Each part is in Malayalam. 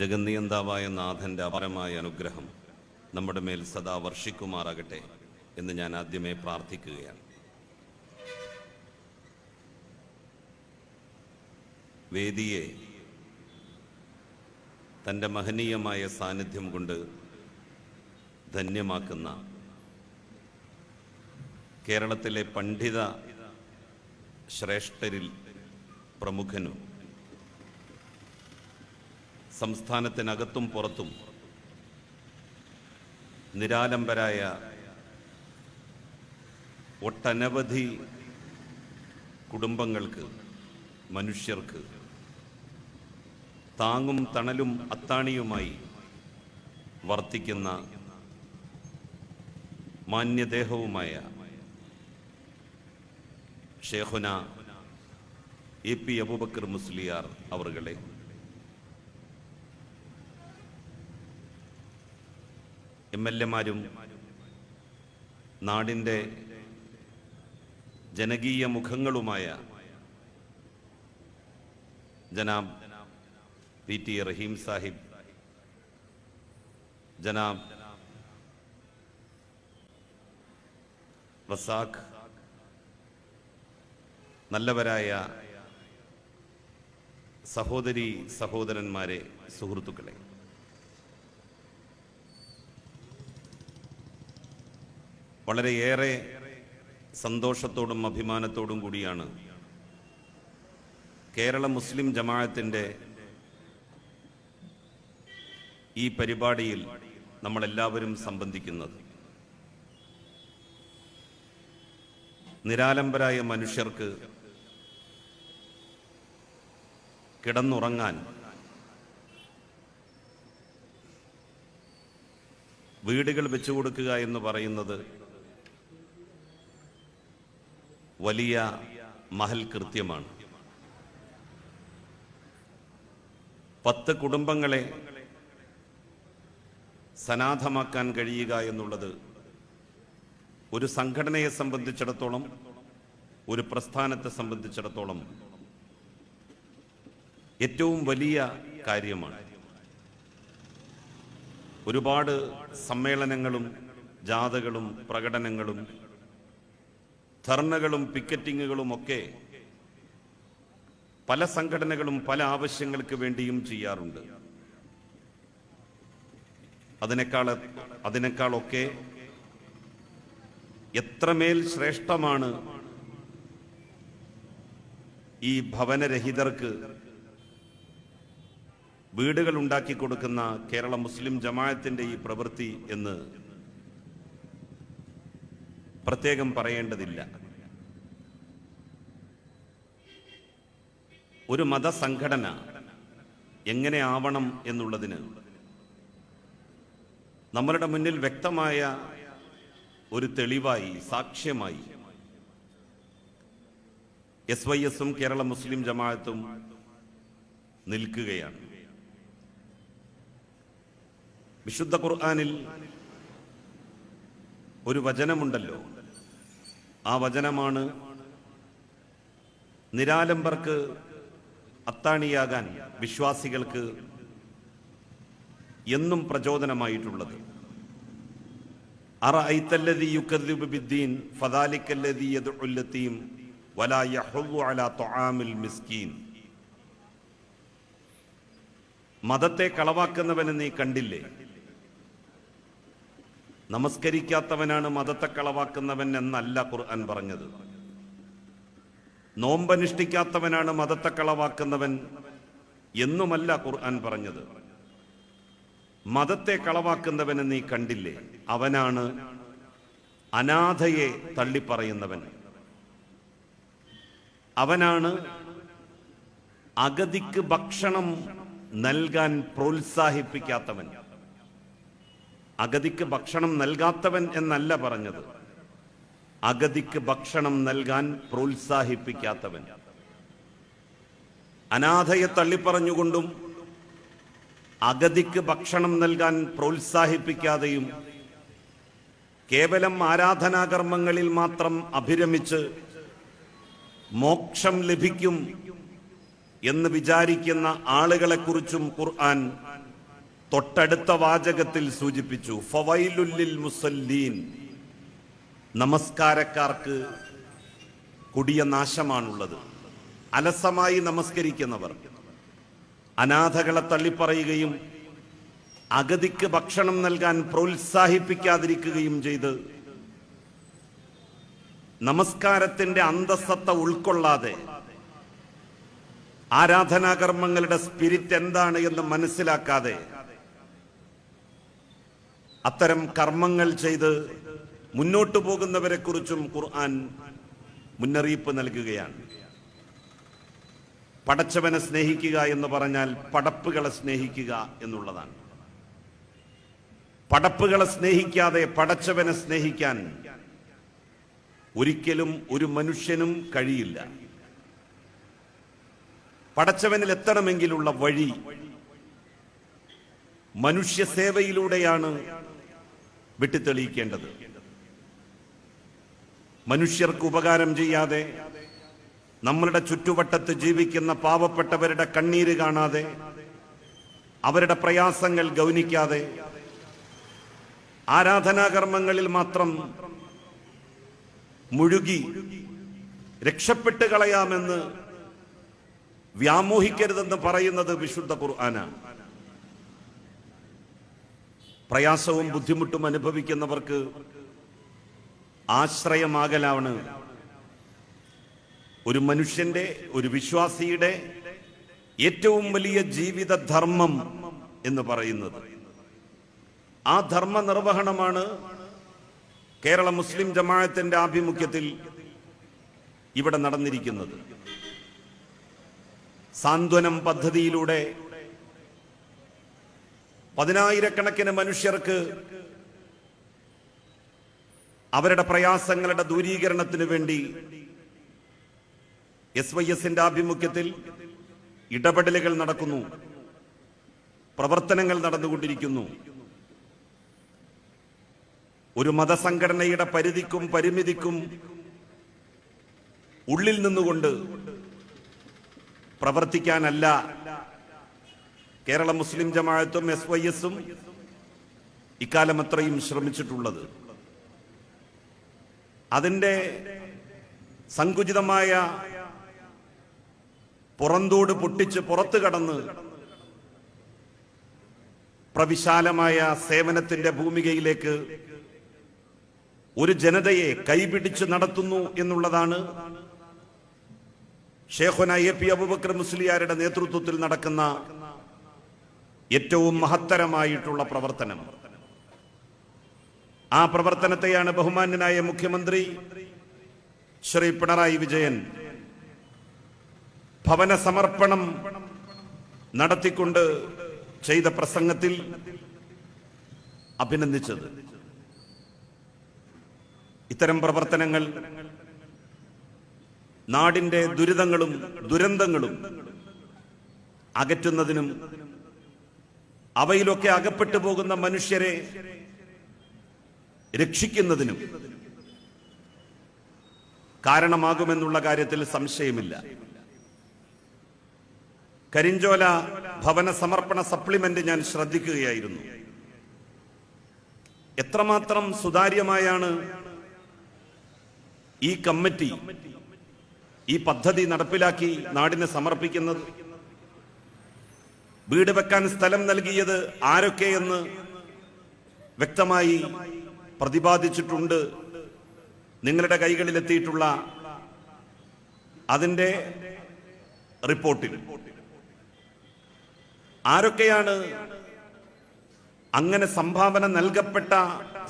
ജഗന്നിയന്താവായ നാഥന്റെ അപാരമായ അനുഗ്രഹം നമ്മുടെ മേൽ സദാ വർഷിക്കുമാറാകട്ടെ എന്ന് ഞാൻ ആദ്യമേ പ്രാർത്ഥിക്കുകയാണ്. വേദിയെ തന്റെ മഹനീയമായ സാന്നിധ്യം കൊണ്ട് ധന്യമാക്കുന്ന കേരളത്തിലെ പണ്ഡിത ശ്രേഷ്ഠരിൽ പ്രമുഖനും സംസ്ഥാനത്തിനകത്തും പുറത്തും നിരാലംബരായ ഒട്ടനവധി കുടുംബങ്ങൾക്ക് മനുഷ്യർക്ക് താങ്ങും തണലും അത്താണിയുമായി വർത്തിക്കുന്ന മാന്യദേഹവുമായ ഷേഖുന എ പി അബൂബക്കർ മുസ്ലിയാർ അവറുകളെ എം എൽ എമാരും നാടിന്റെ ജനകീയ മുഖങ്ങളുമായ ജനാബ് പി ടി റഹീം സാഹിബ് ജനാബ് വസാഖ് നല്ലവരായ സഹോദരി സഹോദരന്മാരെ സുഹൃത്തുക്കളെ. വളരെയേറെ സന്തോഷത്തോടും അഭിമാനത്തോടും കൂടിയാണ് കേരള മുസ്ലിം ജമാഅത്തിന്റെ ഈ പരിപാടിയിൽ നമ്മളെല്ലാവരും സംബന്ധിക്കുന്നത്. നിരാലംബരായ മനുഷ്യർക്ക് കിടന്നുറങ്ങാൻ വീടുകൾ വെച്ചു കൊടുക്കുക എന്ന് പറയുന്നത് വലിയ മഹൽ കൃത്യമാണ്. പത്ത് കുടുംബങ്ങളെ സനാഥമാക്കാൻ കഴിയുക എന്നുള്ളത് ഒരു സംഘടനയെ സംബന്ധിച്ചിടത്തോളം ഒരു പ്രസ്ഥാനത്തെ സംബന്ധിച്ചിടത്തോളം ഏറ്റവും വലിയ കാര്യമാണ്. ഒരുപാട് സമ്മേളനങ്ങളും ജാഥകളും പ്രകടനങ്ങളും ധർണകളും പിക്കറ്റിങ്ങുകളും ഒക്കെ പല സംഘടനകളും പല ആവശ്യങ്ങൾക്ക് വേണ്ടിയും ചെയ്യാറുണ്ട്. അതിനേക്കാൾ അതിനേക്കാളൊക്കെ എത്രമേൽ ശ്രേഷ്ഠമാണ് ഈ ഭവനരഹിതർക്ക് വീടുകൾ ഉണ്ടാക്കി കൊടുക്കുന്ന കേരള മുസ്ലിം ജമാഅത്തിന്റെ ഈ പ്രവൃത്തി എന്ന് പ്രത്യേകം പറയേണ്ടതില്ല. ഒരു മതസംഘടന എങ്ങനെ ആവണം എന്നുള്ളതിന് നമ്മളുടെ മുന്നിൽ വ്യക്തമായ ഒരു തെളിവായി സാക്ഷ്യമായി എസ് വൈ എസും കേരള മുസ്ലിം ജമാഅത്തും നിൽക്കുകയാണ്. വിശുദ്ധ ഖുർആാനിൽ ഒരു വചനമുണ്ടല്ലോ. ആ വചനമാണ് നിരാലംബർക്ക് അത്താണിയാകാൻ വിശ്വാസികൾക്ക് എന്നും പ്രചോദനമായിട്ടുള്ളത്. മതത്തെ കളവാക്കുന്നവനെ നീ കണ്ടില്ലേ? നമസ്കരിക്കാത്തവനാണ് മതത്തെ കളവാക്കുന്നവൻ എന്നല്ല ഖുർആൻ പറഞ്ഞത്. നോമ്പനുഷ്ഠിക്കാത്തവനാണ് മതത്തെ കളവാക്കുന്നവൻ എന്നുമല്ല ഖുർആൻ പറഞ്ഞത്. മതത്തെ കളവാക്കുന്നവനെ നീ കണ്ടില്ലേ? അവനാണ് അനാഥയെ തള്ളിപ്പറയുന്നവൻ. അവനാണ് അഗതിക്ക് ഭക്ഷണം നൽകാൻ പ്രോത്സാഹിപ്പിക്കാത്തവൻ. അഗതിക്ക് ഭക്ഷണം നൽകാത്തവൻ എന്നല്ല പറഞ്ഞത്. അഗതിക്ക് ഭക്ഷണം നൽകാൻ പ്രോത്സാഹിപ്പിക്കാത്തവൻ. അനാഥയെ തള്ളിപ്പറഞ്ഞുകൊണ്ടും അഗതിക്ക് ഭക്ഷണം നൽകാൻ പ്രോത്സാഹിപ്പിക്കാതെയും കേവലം ആരാധനാകർമ്മങ്ങളിൽ മാത്രം അഭിരമിച്ച് മോക്ഷം ലഭിക്കും എന്ന് വിചാരിക്കുന്ന ആളുകളെക്കുറിച്ചും ഖുർആൻ തൊട്ടടുത്ത വാചകത്തിൽ സൂചിപ്പിച്ചു. ഫവൈലുല്ലിൽ മുസല്ലീൻ. നമസ്കാരക്കാർക്ക് കൊടിയ നാശമാണുള്ളത്. അലസമായി നമസ്കരിക്കുന്നവർ അനാഥകളെ തള്ളിപ്പറയുകയും അഗതിക്ക് ഭക്ഷണം നൽകാൻ പ്രോത്സാഹിപ്പിക്കാതിരിക്കുകയും ചെയ്ത് നമസ്കാരത്തിന്റെ അന്തസ്സത്ത ഉൾക്കൊള്ളാതെ ആരാധനാകർമ്മങ്ങളുടെ സ്പിരിറ്റ് എന്താണ് എന്ന് മനസ്സിലാക്കാതെ അത്തരം കർമ്മങ്ങൾ ചെയ്ത് മുന്നോട്ടു പോകുന്നവരെ കുറിച്ചും ഖുർആൻ മുന്നറിയിപ്പ് നൽകുകയാണ്. പടച്ചവനെ സ്നേഹിക്കുക എന്ന് പറഞ്ഞാൽ പടപ്പുകളെ സ്നേഹിക്കുക എന്നുള്ളതാണ്. പടപ്പുകളെ സ്നേഹിക്കാതെ പടച്ചവനെ സ്നേഹിക്കാൻ ഒരിക്കലും ഒരു മനുഷ്യനും കഴിയില്ല. പടച്ചവനിൽ എത്തണമെങ്കിലുള്ള വഴി മനുഷ്യ സേവയിലൂടെയാണ് വെട്ടിത്തെളിയിക്കേണ്ടത്. മനുഷ്യർക്ക് ഉപകാരം ചെയ്യാതെ നമ്മളുടെ ചുറ്റുവട്ടത്ത് ജീവിക്കുന്ന പാവപ്പെട്ടവരുടെ കണ്ണീര് കാണാതെ അവരുടെ പ്രയാസങ്ങൾ ഗൗനിക്കാതെ ആരാധനാകർമ്മങ്ങളിൽ മാത്രം മുഴുകി രക്ഷപ്പെട്ട് കളയാമെന്ന് വ്യാമോഹിക്കരുതെന്ന് പറയുന്നത് വിശുദ്ധ ഖുർആനാണ്. പ്രയാസവും ബുദ്ധിമുട്ടും അനുഭവിക്കുന്നവർക്ക് ആശ്രയമാകലാണ്. ഒരു മനുഷ്യന്റെ ഒരു വിശ്വാസിയുടെ ഏറ്റവും വലിയ ജീവിത ധർമ്മം എന്ന് പറയുന്നത്. ആ ധർമ്മ നിർവഹണമാണ് കേരള മുസ്ലിം ജമാഅത്തിന്റെ ആഭിമുഖ്യത്തിൽ ഇവിടെ നടന്നിരിക്കുന്നത്. സാന്ത്വനം പദ്ധതിയിലൂടെ പതിനായിരക്കണക്കിന് മനുഷ്യർക്ക് അവരുടെ പ്രയാസങ്ങളുടെ ദൂരീകരണത്തിന് വേണ്ടി എസ് വൈ എസിന്റെ ആഭിമുഖ്യത്തിൽ ഇടപെടലുകൾ നടക്കുന്നു. പ്രവർത്തനങ്ങൾ നടന്നുകൊണ്ടിരിക്കുന്നു. ഒരു മതസംഘടനയുടെ പരിധിക്കും പരിമിതിക്കും ഉള്ളിൽ നിന്നുകൊണ്ട് പ്രവർത്തിക്കാനല്ല കേരള മുസ്ലിം ജമാഅത്തും എസ് വൈ എസും ഇക്കാലം അത്രയും ശ്രമിച്ചിട്ടുള്ളത്. അതിന്റെ സങ്കുചിതമായ പുറന്തോട് പൊട്ടിച്ച് പുറത്തു കടന്ന് പ്രവിശാലമായ സേവനത്തിന്റെ ഭൂമികയിലേക്ക് ഒരു ജനതയെ കൈപിടിച്ച് നടത്തുന്നു എന്നുള്ളതാണ് ഷേഖുന എ പി അബുബക്കർ മുസ്ലിയാരുടെ നേതൃത്വത്തിൽ നടക്കുന്ന ഏറ്റവും മഹത്തരമായിട്ടുള്ള പ്രവർത്തനം. ആ പ്രവർത്തനത്തെയാണ് ബഹുമാന്യനായ മുഖ്യമന്ത്രി ശ്രീ പിണറായി വിജയൻ ഭവന സമർപ്പണം നടത്തിക്കൊണ്ട് ചെയ്ത പ്രസംഗത്തിൽ അഭിനന്ദിച്ചത്. ഇത്തരം പ്രവർത്തനങ്ങൾ നാടിന്റെ ദുരിതങ്ങളും ദുരന്തങ്ങളും അകറ്റുന്നതിനും അവയിലൊക്കെ അകപ്പെട്ടു പോകുന്ന മനുഷ്യരെ രക്ഷിക്കുന്നതിനും കാരണമാകുമെന്നുള്ള കാര്യത്തിൽ സംശയമില്ല. കരിഞ്ചോല ഭവന സമർപ്പണ സപ്ലിമെന്റ് ഞാൻ ശ്രദ്ധിക്കുകയായിരുന്നു. എത്രമാത്രം സുതാര്യമായാണ് ഈ കമ്മിറ്റി ഈ പദ്ധതി നടപ്പിലാക്കി നാടിന് സമർപ്പിക്കുന്നത്? വീട് വെക്കാൻ സ്ഥലം നൽകിയത് ആരൊക്കെയെന്ന് വ്യക്തമായി പ്രതിപാദിച്ചിട്ടുണ്ട്. നിങ്ങളുടെ കൈകളിലെത്തിയിട്ടുള്ള അതിന്റെ റിപ്പോർട്ടിൽ. ആരൊക്കെയാണ് അങ്ങനെ സംഭാവന നൽകപ്പെട്ട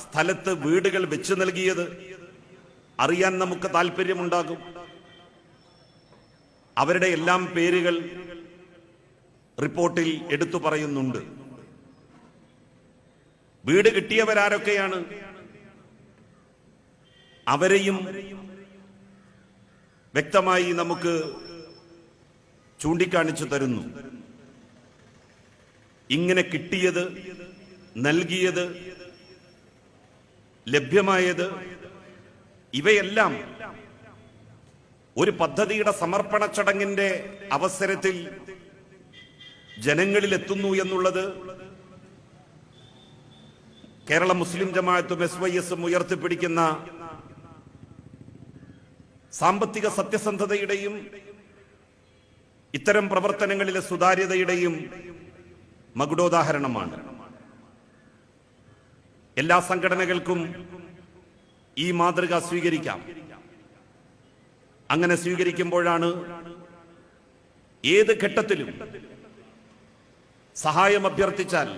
സ്ഥലത്ത് വീടുകൾ വെച്ചു നൽകിയത്? അറിയാൻ നമുക്ക് താല്പര്യമുണ്ടാകും അവരുടെ എല്ലാം പേരുകൾ റിപ്പോർട്ടിൽ എടുത്തു പറയുന്നുണ്ട്. വീട് കിട്ടിയവരാരൊക്കെയാണ്? അവരെയും വ്യക്തമായി നമുക്ക് ചൂണ്ടിക്കാണിച്ചു തരുന്നു. ഇങ്ങനെ കിട്ടിയത് നൽകിയത് ലഭ്യമായത് ഇവയെല്ലാം ഒരു പദ്ധതിയുടെ സമർപ്പണ ചടങ്ങിന്റെ അവസരത്തിൽ ജനങ്ങളിലെത്തുന്നു എന്നുള്ളത് കേരള മുസ്ലിം ജമാഅത്തും എസ് വൈ എസും ഉയർത്തിപ്പിടിക്കുന്ന സാമ്പത്തിക സത്യസന്ധതയുടെയും ഇത്തരം പ്രവർത്തനങ്ങളിലെ സുതാര്യതയുടെയും മകുടോദാഹരണമാണ്. എല്ലാ സംഘടനകൾക്കും ഈ മാതൃക സ്വീകരിക്കാം. അങ്ങനെ സ്വീകരിക്കുമ്പോഴാണ് ഏത് ഘട്ടത്തിലും സഹായം അഭ്യർത്ഥിച്ചാൽ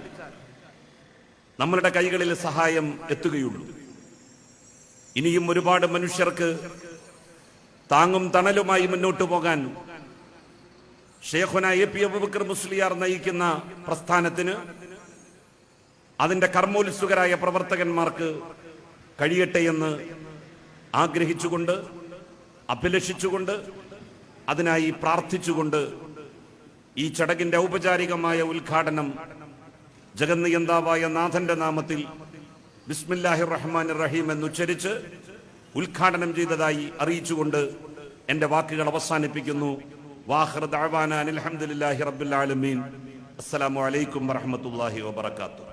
നമ്മളുടെ കൈകളിൽ സഹായം എത്തുകയുള്ളൂ. ഇനിയും ഒരുപാട് മനുഷ്യർക്ക് താങ്ങും തണലുമായി മുന്നോട്ടു പോകാൻ ഷേഖുന എ പി അബുബക്കർ മുസ്ലിയാർ നയിക്കുന്ന പ്രസ്ഥാനത്തിന് അതിന്റെ കർമ്മോത്സുകരായ പ്രവർത്തകന്മാർക്ക് കഴിയട്ടെ എന്ന് ആഗ്രഹിച്ചുകൊണ്ട് അഭിലഷിച്ചുകൊണ്ട് അതിനായി പ്രാർത്ഥിച്ചുകൊണ്ട് ഈ ചടങ്ങിന്റെ ഔപചാരികമായ ഉദ്ഘാടനം ജഗന്നിയന്താവായ നാഥന്റെ നാമത്തിൽ ബിസ്മില്ലാഹിർ റഹ്മാൻ റഹീം എന്നുച്ചരിച്ച് ഉദ്ഘാടനം ചെയ്തതായി അറിയിച്ചുകൊണ്ട് എന്റെ വാക്കുകൾ അവസാനിപ്പിക്കുന്നു. ആലമീൻ. അസ്സലാമു അലൈക്കും വറഹ്മത്തുള്ളാഹി വബറകാതുഹു.